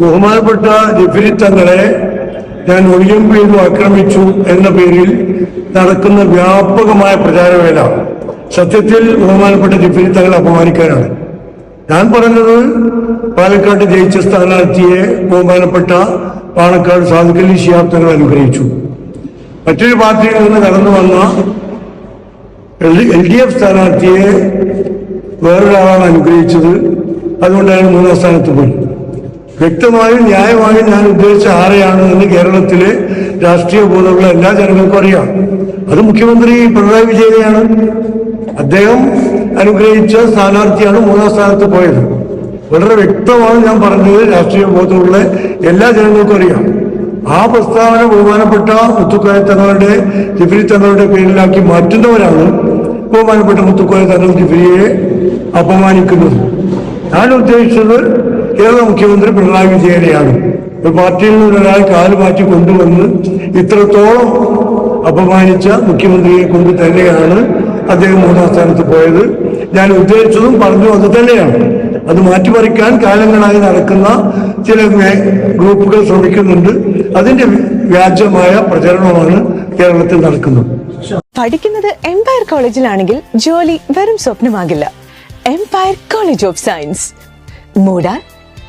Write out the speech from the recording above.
ബഹുമാനപ്പെട്ട ജിഫിരി തങ്ങളെ ഞാൻ പേരും ആക്രമിച്ചു എന്ന പേരിൽ നടക്കുന്ന വ്യാപകമായ പ്രചാരവേല സത്യത്തിൽ ബഹുമാനപ്പെട്ട ജിഫിരി തങ്ങളെ അപമാനിക്കാനാണ്. ഞാൻ പറഞ്ഞത് പാലക്കാട് ജയിച്ച സ്ഥാനാർത്ഥിയെ ബഹുമാനപ്പെട്ട പാണക്കാട് സാധുക്കലി ശിഹാബ് തങ്ങൾ അനുഗ്രഹിച്ചു. മറ്റൊരു പാർട്ടിയിൽ നിന്ന് കടന്നു വന്ന എൽ ഡി എഫ് സ്ഥാനാർത്ഥിയെ വേറൊരാളാണ് അനുഗ്രഹിച്ചത്. അതുകൊണ്ടാണ് മൂന്നാം സ്ഥാനത്ത് പോയി. വ്യക്തമായും ന്യായമായും ഞാൻ ഉദ്ദേശിച്ച ആരെയാണ് എന്ന് കേരളത്തിലെ രാഷ്ട്രീയ ബോധമുള്ള എല്ലാ ജനങ്ങൾക്കും അറിയാം. അത് മുഖ്യമന്ത്രി പിണറായി വിജയനെയാണ്. അദ്ദേഹം അനുഗ്രഹിച്ച സ്ഥാനാർത്ഥിയാണ് മൂന്നാം സ്ഥാനത്ത് പോയത്. വളരെ വ്യക്തമാണ് ഞാൻ പറഞ്ഞത് രാഷ്ട്രീയ ബോധമുള്ള എല്ലാ ജനങ്ങൾക്കും അറിയാം. ആ പ്രസ്താവന ബഹുമാനപ്പെട്ട മുത്തുക്കോയ തങ്ങളുടെ ജിഫിരി തങ്ങളുടെ പേരിലാക്കി മാറ്റുന്നവരാണ് ബഹുമാനപ്പെട്ട മുത്തുക്കോയ തങ്ങൾ ജിഫ്രിയെ അപമാനിക്കുന്നത്. ഞാൻ ഉദ്ദേശിച്ചത് കേരള മുഖ്യമന്ത്രി പിണറായി വിജയനെയാണ്. ഒരു പാർട്ടിയിൽ നിന്ന് ഒരാൾ കാൽ മാറ്റി കൊണ്ടുവന്ന് ഇത്രത്തോളം അപമാനിച്ച മുഖ്യമന്ത്രിയെ കൊണ്ട് തന്നെയാണ് അദ്ദേഹം മൂന്നാം സ്ഥാനത്ത് പോയത്. ഞാൻ ഉദ്ദേശിച്ചതും പറഞ്ഞു അത് തന്നെയാണ്. അത് മാറ്റിമറിക്കാൻ കാലങ്ങളായി നടക്കുന്ന ചില ഗ്രൂപ്പുകൾ ശ്രമിക്കുന്നുണ്ട്. അതിന്റെ വ്യാജമായ പ്രചരണമാണ് കേരളത്തിൽ നടക്കുന്നത്. പഠിക്കുന്നത് എംപയർ കോളേജിലാണെങ്കിൽ ജോലി വെറും സ്വപ്നമാകില്ല. Empire college of science Moodal